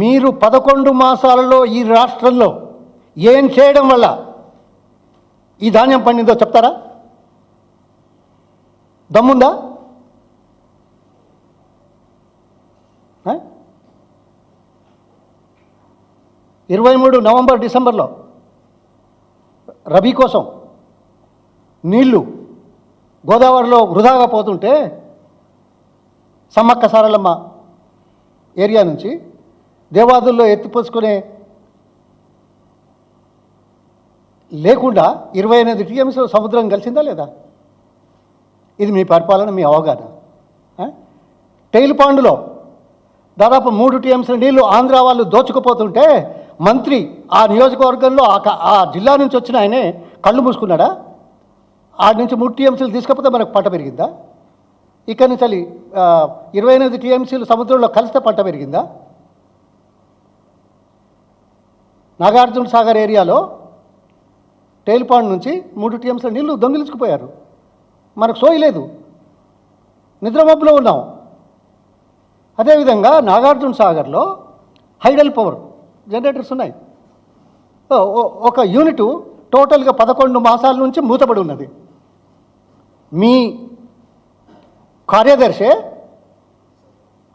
మీరు పదకొండు మాసాలలో ఈ రాష్ట్రంలో ఏం చేయడం వల్ల ఈ ధాన్యం పండిందో చెప్తారా? దమ్ముందా? ఇరవై మూడు నవంబర్ డిసెంబర్లో రబీ కోసం నీళ్ళు గోదావరిలో వృధాగా పోతుంటే సమ్మక్క సారలమ్మ ఏరియా నుంచి దేవాదుల్లో ఎత్తిపోసుకునే లేకుండా ఇరవై ఎనిమిది టీఎంసీ సముద్రం కలిసిందా లేదా? ఇది మీ పరిపాలన మీ అవగాహన. టైల్ పాండులో దాదాపు మూడు టీఎంసీ నీళ్ళు ఆంధ్ర వాళ్ళు దోచుకుపోతుంటే మంత్రి ఆ నియోజకవర్గంలో ఆ ఆ జిల్లా నుంచి వచ్చిన ఆయనే కళ్ళు మూసుకున్నాడా? ఆడి నుంచి మూడు టీఎంసీలు తీసుకపోతే మనకు పంట పెరిగిందా? ఇక్కడి నుంచి ఇరవై ఎనిమిది టీఎంసీలు సముద్రంలో కలిస్తే పంట పెరిగిందా? నాగార్జున సాగర్ ఏరియాలో టైల్పాండ్ నుంచి మూడు టీఎంసీల నీళ్ళు దొంగిలించుకుపోయారు. మనకు సోయి లేదు. నిద్రమబ్బులో ఉన్నాం. అదేవిధంగా నాగార్జున సాగర్లో హైడల్ పవర్ జనరేటర్స్ ఉన్నాయి. ఒక యూనిట్ టోటల్గా పదకొండు మాసాల నుంచి మూతపడి ఉన్నది. మీ కార్యదర్శి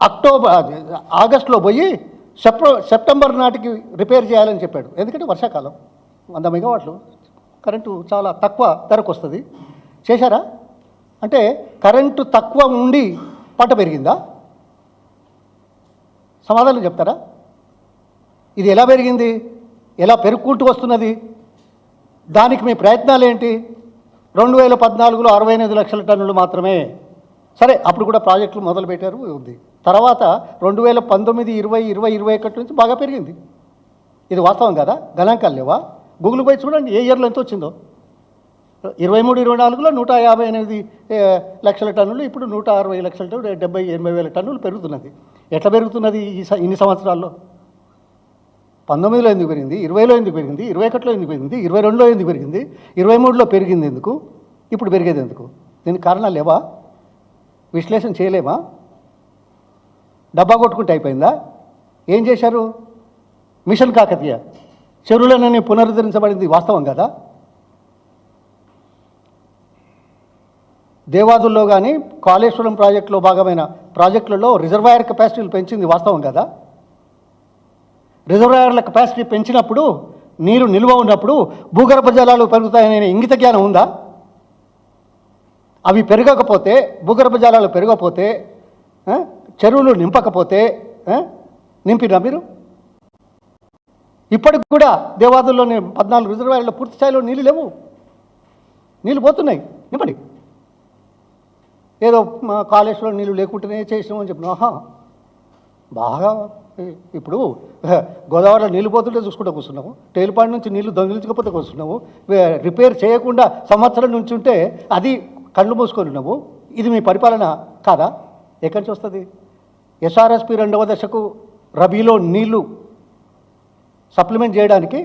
అక్టోబర్ ఆగస్టులో పోయి సెప్ట సెప్టెంబర్ నాటికి రిపేర్ చేయాలని చెప్పాడు. ఎందుకంటే వర్షాకాలం వంద మెగావాట్లు. కరెంటు చాలా తక్కువ ధరకు వస్తుంది చేశారా? అంటే కరెంటు తక్కువ ఉండి పంట పెరిగిందా? సమాధానం చెప్తారా? ఇది ఎలా పెరిగింది? ఎలా పెరుక్కుంటూ వస్తున్నది? దానికి మీ ప్రయత్నాలు ఏంటి రెండు వేల పద్నాలుగులో అరవై ఎనిమిది లక్షల టన్నులు మాత్రమే సరే అప్పుడు కూడా ప్రాజెక్టులు మొదలుపెట్టారు ఉంది. తర్వాత రెండు వేల పంతొమ్మిది ఇరవై ఇరవై ఇరవై ఒకటి నుంచి బాగా పెరిగింది. ఇది వాస్తవం కదా? గణాంకాలు లేవా? గూగుల్ పోయి చూడండి ఏ ఇయర్లో ఎంత వచ్చిందో. ఇరవై మూడు ఇరవై నాలుగులో నూట యాభై ఎనిమిది లక్షల టన్నులు ఇప్పుడు నూట అరవై లక్షల టన్నులు డెబ్బై ఎనభై వేల టన్నులు పెరుగుతున్నది. ఎట్లా పెరుగుతున్నది ఈ స- ఇన్ని సంవత్సరాల్లో? పంతొమ్మిదిలో ఎందుకు పెరిగింది? ఇరవైలో ఎందుకు పెరిగింది? ఇరవై ఒకటిలో ఎందుకు పెరిగింది? ఇరవై రెండులో ఎందుకు పెరిగింది? ఇరవై మూడులో పెరిగింది ఎందుకు? ఇప్పుడు పెరిగేది ఎందుకు? దీనికి కారణాలు లేవా? విశ్లేషణ చేయలేమా? డబ్బా కొట్టుకుంటే అయిపోయిందా? ఏం చేశారు? మిషన్ కాకతీయ. చెరువులనని పునరుద్ధరించబడింది వాస్తవం కదా? దేవాదుల్లో కానీ కాళేశ్వరం ప్రాజెక్టులో భాగమైన ప్రాజెక్టులలో రిజర్వాయర్ కెపాసిటీలు పెంచింది వాస్తవం కదా? రిజర్వాయర్ల కెపాసిటీ పెంచినప్పుడు నీరు నిల్వ ఉన్నప్పుడు భూగర్భ జలాలు పెరుగుతాయనే ఇంగిత జ్ఞానం ఉందా? అవి పెరగకపోతే భూగర్భ జలాలు పెరగకపోతే చెరువులు నింపకపోతే నింపినా మీరు? ఇప్పటికి కూడా దేవాదుల్లోని పద్నాలుగు రిజర్వాయర్లో పూర్తి స్థాయిలో నీళ్ళు లేవు. నీళ్ళు పోతున్నాయి. నింపండి. ఏదో మా కాళేశ్వరం నీళ్ళు లేకుంటేనే చేసినామని చెప్పిన ఆహా. బాగా ఇప్పుడు గోదావరిలో నీళ్ళు పోతుంటే చూసుకుంటూ కూర్చున్నాము టేలుపాడు నుంచి నీళ్ళు దొంగిలించకపోతే కూర్చున్నాము రిపేర్ చేయకుండా సంవత్సరం నుంచి ఉంటే అది కళ్ళు మూసుకొని నువ్వు ఇది మీ పరిపాలన కాదా? ఎక్కడి నుంచి వస్తుంది? ఎస్ఆర్ఎస్పి రెండవ దశకు రబీలో నీళ్ళు సప్లిమెంట్ చేయడానికి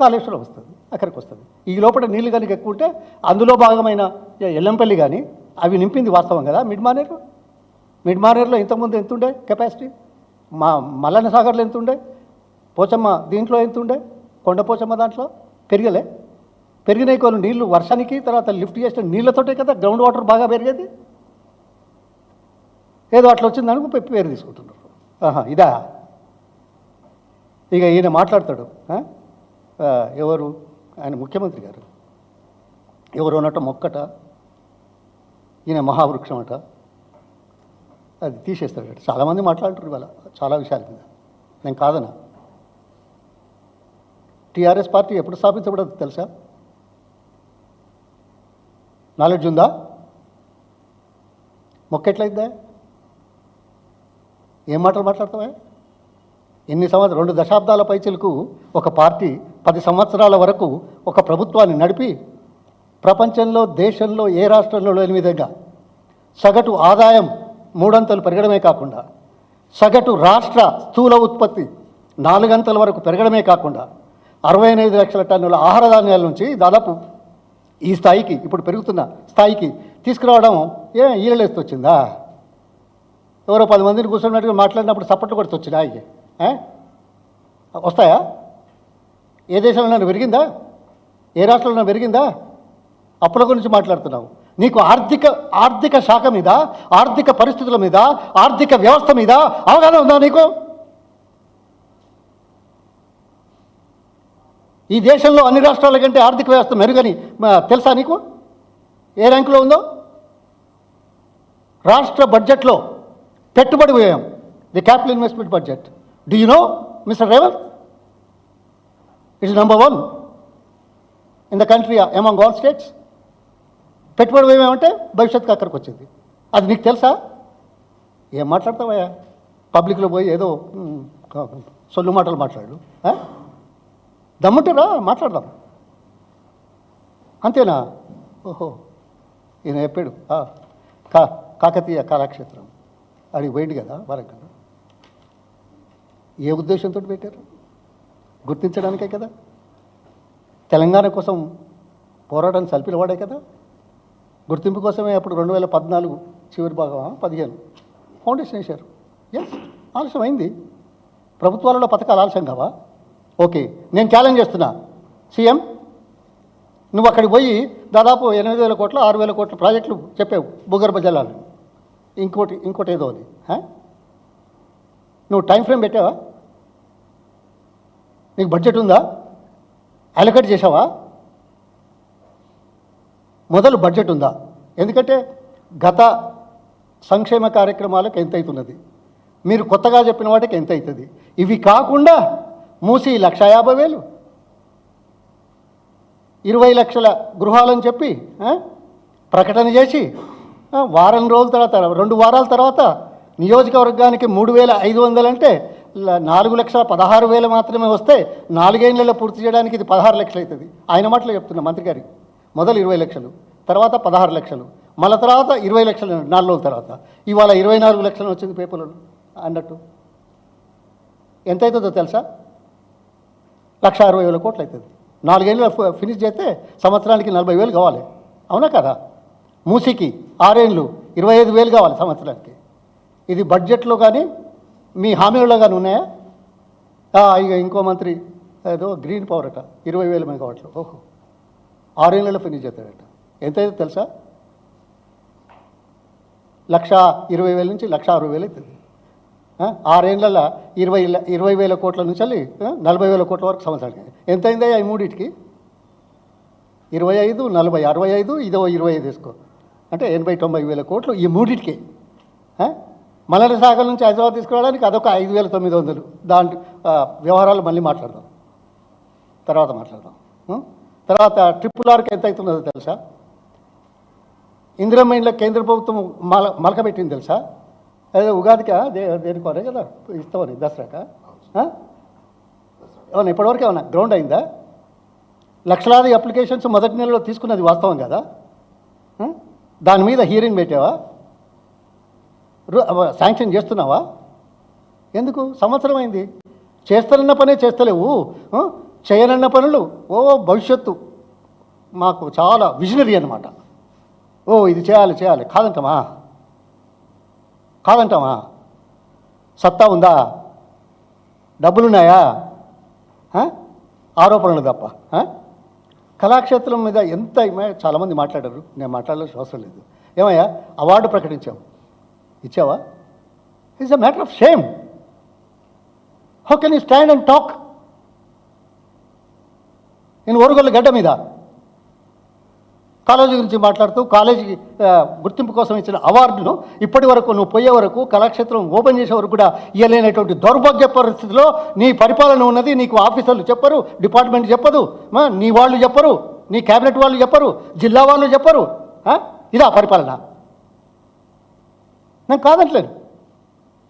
కాళేశ్వరం వస్తుంది అక్కడికి వస్తుంది. ఈ లోపల నీళ్ళు కనుక ఎక్కువ ఉంటే అందులో భాగమైన ఎల్లంపల్లి కానీ అవి నింపింది వాస్తవం కదా మిడ్ మానేరు మిడ్ మానేరులో ఇంతకుముందు ఎంత ఉండే కెపాసిటీ? మా మల్లన్న సాగర్లో ఎంత ఉండే? పోచమ్మ దీంట్లో ఎంత ఉండే? కొండ పోచమ్మ దాంట్లో? పెరగలే? పెరిగినాయి కొన్ని నీళ్ళు. వర్షానికి తర్వాత లిఫ్ట్ చేసిన నీళ్ళతోటే కదా గ్రౌండ్ వాటర్ బాగా పెరిగేది. ఏదో అట్లా వచ్చింది అనుకు పేరు తీసుకుంటున్నారు. ఆహా ఇదా. ఇక ఈయన మాట్లాడతాడు. ఎవరు? ఆయన ముఖ్యమంత్రి గారు. ఎవరు అన్నట్టు మొక్కట. ఈయన మహావృక్షం అట అది తీసేస్తాడు. చాలామంది మాట్లాడుతారు ఇవాళ. చాలా విషయాల మీద. నేను కాదనా టీఆర్ఎస్ పార్టీ ఎప్పుడు స్థాపించబడదు తెలుసా? నాలెడ్జ్ ఉందా? మొక్క ఎట్లయిద్దా ఏం మాటలు మాట్లాడతావా? ఎన్ని సంవత్సరాలు రెండు దశాబ్దాల పైచలకు ఒక పార్టీ పది సంవత్సరాల వరకు ఒక ప్రభుత్వాన్ని నడిపి ప్రపంచంలో దేశంలో ఏ రాష్ట్రంలో లేని విధంగా సగటు ఆదాయం మూడంతలు పెరగడమే కాకుండా సగటు రాష్ట్ర స్థూల ఉత్పత్తి నాలుగంతల వరకు పెరగడమే కాకుండా అరవై ఎనిమిది లక్షల టన్నుల ఆహార ధాన్యాల నుంచి దాదాపు ఈ స్థాయికి ఇప్పుడు పెరుగుతున్న స్థాయికి తీసుకురావడం ఏ ఈరలేస్తూ వచ్చిందా? ఎవరో పది మందిని కూర్చున్నట్టుగా మాట్లాడినప్పుడు సపోర్ట్ కొడుతూ వచ్చినా ఇక, వస్తాయా? ఏ దేశంలో పెరిగిందా? ఏ రాష్ట్రంలో పెరిగిందా? అప్పుల గురించి మాట్లాడుతున్నావు. నీకు ఆర్థిక ఆర్థిక శాఖ మీద ఆర్థిక పరిస్థితుల మీద ఆర్థిక వ్యవస్థ మీద అవగాహన ఉందా నీకు? ఈ దేశంలో అన్ని రాష్ట్రాల కంటే ఆర్థిక వ్యవస్థ మెరుగని తెలుసా నీకు? ఏ ర్యాంకులో ఉందో? రాష్ట్ర బడ్జెట్లో పెట్టుబడి వ్యయం the capital investment budget. Do you know mister Revanth it's number one in the country among all states పెట్టుబడి వ్యయం ఏమంటే భవిష్యత్తుకు అక్కడికి వచ్చింది. అది నీకు తెలుసా? ఏం మాట్లాడతావయ్యా? పబ్లిక్లో పోయి ఏదో సొల్లు మాటలు మాట్లాడు. దమ్ముంటారా మాట్లాడదాం. అంతేనా? ఓహో ఈయన చెప్పాడు. కా కాకతీయ కళాక్షేత్రం. అడిగి పోయింది కదా వరంగల్. ఏ ఉద్దేశంతో పెట్టారు? గుర్తించడానికే కదా? తెలంగాణ కోసం పోరాటం సల్పిలవాడే కదా? గుర్తింపు కోసమే అప్పుడు రెండు వేల పద్నాలుగు చివరి భాగం పదిహేను. ఫౌండేషన్ వేశారు. ఎస్ ఆలస్యం అయింది ప్రభుత్వాలలో పథకాలు ఆలస్యం కావా? ఓకే నేను ఛాలెంజ్ చేస్తున్నా. సీఎం నువ్వు అక్కడికి పోయి దాదాపు ఎనిమిది వేల కోట్ల ఆరు వేల కోట్ల ప్రాజెక్టులు చెప్పావు భూగర్భ జలాలు. ఇంకోటి ఇంకోటి ఏదో అది నువ్వు టైం ఫ్రేమ్ పెట్టావా? నీకు బడ్జెట్ ఉందా? అలొకేట్ చేసావా మొదలు బడ్జెట్ ఉందా? ఎందుకంటే గత సంక్షేమ కార్యక్రమాలకు ఎంత అవుతున్నది మీరు కొత్తగా చెప్పిన వాటికి ఎంత అవుతుంది ఇవి కాకుండా మూసి లక్ష యాభై వేలు. ఇరవై లక్షల గృహాలని చెప్పి ప్రకటన చేసి వారం రోజుల తర్వాత రెండు వారాల తర్వాత నియోజకవర్గానికి మూడు వేల ఐదు వందలు అంటే నాలుగు లక్షల పదహారు వేలు మాత్రమే వస్తే నాలుగేళ్ళలో పూర్తి చేయడానికి ఇది పదహారు లక్షలు అవుతుంది. ఆయన మాటలు చెప్తున్నా మంత్రి గారి. మొదలు ఇరవై లక్షలు తర్వాత పదహారు లక్షలు మళ్ళీ తర్వాత ఇరవై లక్షలు నాలుగు రోజుల తర్వాత. ఇవాళ ఇరవై నాలుగు లక్షలు వచ్చింది పేపర్లో అన్నట్టు. ఎంత అవుతుందో తెలుసా? లక్ష అరవై వేల కోట్లు అవుతుంది నాలుగేళ్ళు ఫినిష్ చేస్తే సంవత్సరానికి నలభై వేలు కావాలి. అవునా కదా? మూసికి ఆరేళ్ళు ఇరవై ఐదు వేలు కావాలి సంవత్సరానికి. ఇది బడ్జెట్లో కానీ మీ హామీలో కానీ ఉన్నాయా? ఇక ఇంకో మంత్రి ఏదో గ్రీన్ పవర్ అట ఇరవై వేల మెగావాట్లు. ఓహో. ఆరేళ్ళలో ఫినిష్ చేస్తాడట. ఎంత అయితే తెలుసా? లక్ష ఇరవై వేల నుంచి లక్ష అరవై వేలు అవుతుంది ఆరేళ్ళలో ఇరవై ఇరవై వేల కోట్ల నుంచి వెళ్ళి నలభై వేల కోట్ల వరకు సంవత్సరానికి. ఎంత అయిందా ఈ మూడింటికి? ఇరవై ఐదు నలభై అరవై ఐదు ఇదో ఇరవై ఐదు వేసుకో. అంటే ఎనభై తొంభై వేల కోట్లు ఈ మూడింటికి. ఆ? సాగర్ శాఖ నుంచి హైదరాబాద్ తీసుకురావడానికి అదొక ఐదు వేల తొమ్మిది వందలు. దాంట్ వ్యవహారాలు మళ్ళీ మాట్లాడదాం. తర్వాత మాట్లాడదాం. తర్వాత ట్రిపుల్ ఆర్కి ఎంత అవుతుందో తెలుసా? ఇందిరా మైండ్లో కేంద్ర ప్రభుత్వం మల మలక పెట్టింది తెలుసా? అదే ఉగాదికా? దే దేనికోనే కదా ఇస్తామని దసరాక? ఏమన్నా ఇప్పటివరకు ఏమన్నా గ్రౌండ్ అయిందా? లక్షలాది అప్లికేషన్స్ మొదటి నెలలో తీసుకున్నది వాస్తవం కదా? దాని మీద హీరింగ్ పెట్టావా? రు- శాంక్షన్ చేస్తున్నావా? ఎందుకు? సంవత్సరం అయింది. చేస్తానన్న పనే చేస్తలేవు. చేయనన్న పనులు. ఓ భవిష్యత్తు. మాకు చాలా విజనరీ అనమాట ఓ ఇది చేయాలి చేయాలి. కాదంటమా కాదంటామా సత్తా ఉందా? డబ్బులున్నాయా? ఆరోపణలు తప్ప కళాక్షేత్రం మీద ఎంత చాలామంది మాట్లాడారు. నేను మాట్లాడాల్సిన అవసరం లేదు. ఏమయ్యా? అవార్డు ప్రకటించావు ఇచ్చావా? It's a matter of shame how can you stand and talk నేను ఓరుగోళ్ళ గడ్డ మీద. కాలేజీ గురించి మాట్లాడుతూ కాలేజీకి గుర్తింపు కోసం ఇచ్చిన అవార్డును ఇప్పటి వరకు నువ్వు పోయే వరకు కళాక్షేత్రం ఓపెన్ చేసే వరకు కూడా ఇవ్వలేనటువంటి దౌర్భాగ్య పరిస్థితిలో నీ పరిపాలన ఉన్నది నీకు ఆఫీసర్లు చెప్పరు డిపార్ట్మెంట్ చెప్పదు నీ వాళ్ళు చెప్పరు నీ క్యాబినెట్ వాళ్ళు చెప్పరు జిల్లా వాళ్ళు చెప్పరు ఇదా పరిపాలన? నేను కాదంటలేను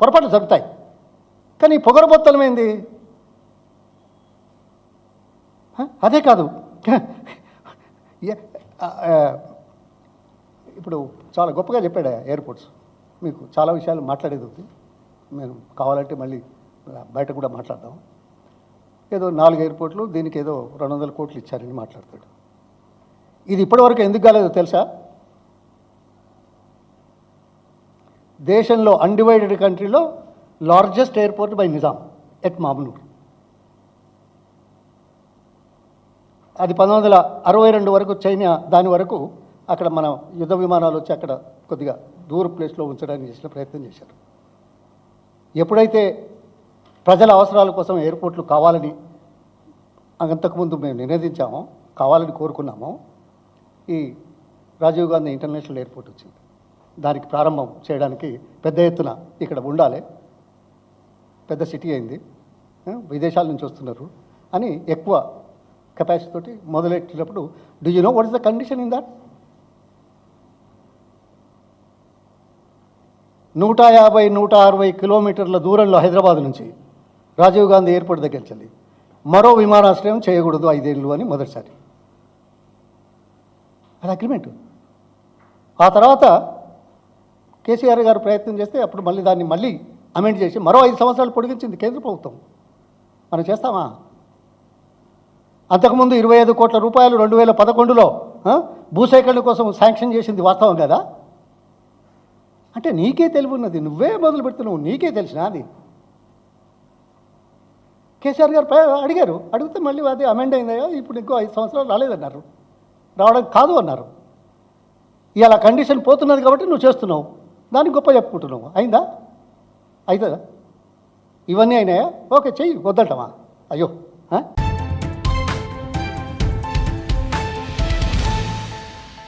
పొరపాట్లు జరుగుతాయి. కానీ పొగరబొత్తలమైంది అదే కాదు. ఇప్పుడు చాలా గొప్పగా చెప్పాడు ఎయిర్పోర్ట్స్. మీకు చాలా విషయాలు మాట్లాడేది ఉంది. నేను కావాలంటే మళ్ళీ బయట కూడా మాట్లాడదాం. ఏదో నాలుగు ఎయిర్పోర్ట్లు దీనికి ఏదో రెండు వందల కోట్లు ఇచ్చారని మాట్లాడతాడు. ఇది ఇప్పటివరకు ఎందుకు కాలేదో తెలుసా? దేశంలో అన్డివైడెడ్ కంట్రీలో largest airport by Nizam at Mamnoor అది పంతొమ్మిది వందల అరవై రెండు వరకు చైనా దాని వరకు అక్కడ మన యుద్ధ విమానాలు వచ్చి అక్కడ కొద్దిగా దూర ప్లేస్లో ఉంచడానికి చేసిన ప్రయత్నం చేశారు. ఎప్పుడైతే ప్రజల అవసరాల కోసం ఎయిర్పోర్ట్లు కావాలని అంతకుముందు మేము నినదించామో కావాలని కోరుకున్నామో ఈ రాజీవ్ గాంధీ ఇంటర్నేషనల్ ఎయిర్పోర్ట్ వచ్చింది. దానికి ప్రారంభం చేయడానికి పెద్ద ఎత్తున ఇక్కడ ఉండాలి. పెద్ద సిటీ అయింది. విదేశాల నుంచి వస్తున్నారు అని ఎక్కువ కెపాసిటీ తోటి మొదలెట్టినప్పుడు do you know what is the condition in that నూట యాభై నూట అరవై కిలోమీటర్ల దూరంలో హైదరాబాద్ నుంచి రాజీవ్ గాంధీ ఎయిర్పోర్ట్ దగ్గరికి వెళ్ళి మరో విమానాశ్రయం చేయకూడదు ఐదేళ్ళు అని మొదటిసారి. అది అగ్రిమెంట్ ఆ తర్వాత కేసీఆర్ గారు ప్రయత్నం చేస్తే అప్పుడు మళ్ళీ దాన్ని మళ్ళీ అమెండ్ చేసి మరో ఐదు సంవత్సరాలు పొడిగించింది కేంద్ర ప్రభుత్వం. మనం చేస్తామా? అంతకుముందు ఇరవై ఐదు కోట్ల రూపాయలు రెండు వేల పదకొండులో భూసేకరణ కోసం శాంక్షన్ చేసింది వాస్తవం కదా? అంటే నీకే తెలివి ఉన్నది. నువ్వే మొదలు పెడుతున్నావు. నీకే తెలిసిన అది? కేసీఆర్ గారు అడిగారు. అడిగితే మళ్ళీ అది అమెండ్ అయిందయ్యా. ఇప్పుడు ఇంకో ఐదు సంవత్సరాలు రాలేదన్నారు. రావడం కాదు అన్నారు. ఇవాళ కండిషన్ పోతున్నది కాబట్టి నువ్వు చేస్తున్నావు. దానికి గొప్ప చెప్పుకుంటున్నావు. అయిందా? అవుతుందా ఇవన్నీ అయినాయా? ఓకే చెయ్యి. వద్దటమా? అయ్యో